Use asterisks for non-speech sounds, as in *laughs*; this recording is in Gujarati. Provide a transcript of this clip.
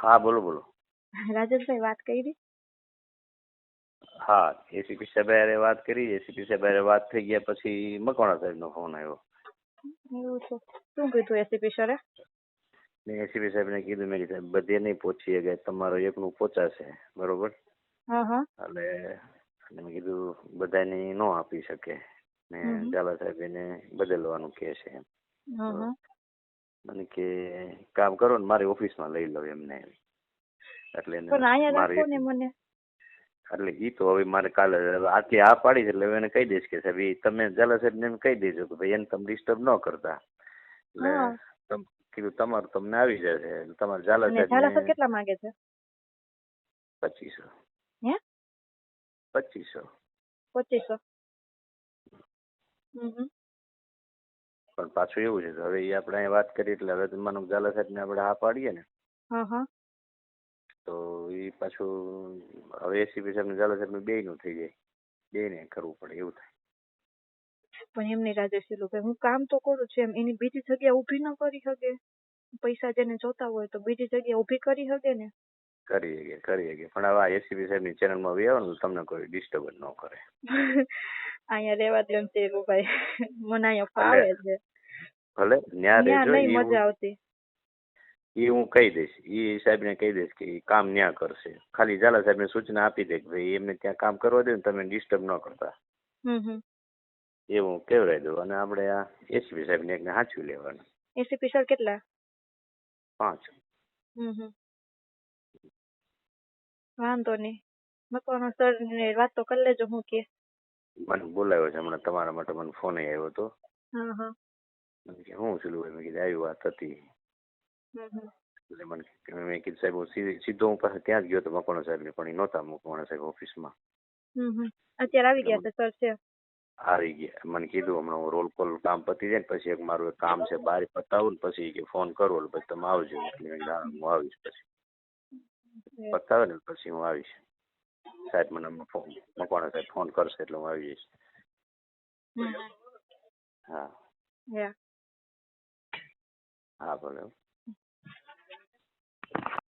હા બોલો બોલો. રાજેશભાઈ વાત કરી? હા એસીપી સાહેબ હારે વાત કરી એસીપી સાહેબ હારે વાત થઈ ગયા પછી મકવાણા સાહેબનો ફોન આવ્યો. એવું છે. શું કીધું એસીપી સરે? ને એસીપી સાહેબને કીધું મેં કીધું સાહેબ બધે નહીં પહોંચીએ કે તમારો એકનું પહોંચાશે બરોબર? એટલે મેં કીધું બધાને ન આપી શકે. ને. ઝાલા સાહેબ એને બદલવાનું કહે છે એમ. મને કે કામ કરો ને મારી ઓફિસમાં લઈ લો એમને. એટલે એને પણ અહીંયા રાખો ને મને. એટલે ઈ તો હવે મારે કાલે આટલી આ પાડી છે એટલે હવે એને કહી દઈશ કે સાહેબ ઈ તમે ઝાલા સાહેબને એમ કહી દેજો કે ભાઈ એને તમે ડિસ્ટર્બ ન કરતા. એટલે તમ કીધું તમારું તમને આવી જશે એટલે તમારે ઝાલા સાહેબ ઝાલા સાહેબ કેટલા માંગે છે? પચીસો. હે? પચીસો. પચીસો. હમ હમ. પણ પાછું એવું છે હવે એ આપણે અહીં વાત કરી એટલે હવે માનો કે ઝાલા સાહેબને આપણે હા પાડીએ ને હા હા. તો એ પાછું હવે એસીપી સાહેબ ને ઝાલા સાહેબ બે નું થઈ જાય. બે ને કરવું પડે એવું થાય. પણ એમ નહીં રાજેશ ભાઈ હું કામ તો કરું છું એમ. એની બીજી જગ્યા ઊભી ન કરી શકે. પૈસા જેને જોતા હોય તો બીજી જગ્યા ઊભી કરી શકે ને. કરી શકીએ કરી શકીએ પણ હવે આ એસીપી સાહેબની ચેનલમાં આવી આવે ને તમને કોઈ ડિસ્ટર્બ ન કરે. *laughs* અહીંયા રહેવા દે એમ ભાઈ મને અહીંયા ફાવે છે ભલે ન્યા ત્યાં રહેજો નહીં ઈ મજા હું- આવતી ઈ હું કહી દઈશ ઈ સાહેબને કહી દઈશ કે ઈ કામ ન્યા કરશે ખાલી ઝાલા સાહેબને સૂચના આપી દે કે ભાઈ એમને ત્યાં કામ કરવા દે ને તમે ડિસ્ટર્બ ન કરતા હમ હમ એવું હું કહેવડાવી દઉં અને આપણે આ એસીપી સાહેબને એકને સાચવી લેવાનું એસીપી સર કેટલા પાંચ હમ હમ વાંધો નહીં મકવાનો સર ને વાત તો કરી લેજો હું કે મને બોલાવ્યો છે. હમણાં તમારા માટે મને ફોન આવ્યો હતો. હા મને કે છું? મેં કીધું આવી વાત હતી. એટલે મને મેં કીધું સાહેબ હું સીધો હું પાસે ત્યાં જ ગયો હતો મકવાણા સાહેબને પણ એ નહોતા મકવાણા સાહેબ ઓફિસમાં. અત્યારે આવી ગયા છે સર છે? આવી ગયા. મને કીધું હમણાં હું રોલ કોલ કામ પતી જાય ને પછી એક મારું એક કામ છે બહાર પતાવું ને પછી કે ફોન કરો એટલે પછી તમે આવજો. એટલે હું આવીશ પછી. પતાવે ને પછી હું આવીશ. સાહેબ મને ફોન મકવાણા સાહેબ ફોન કરશે એટલે હું આવી જઈશ. હા. હા ભલે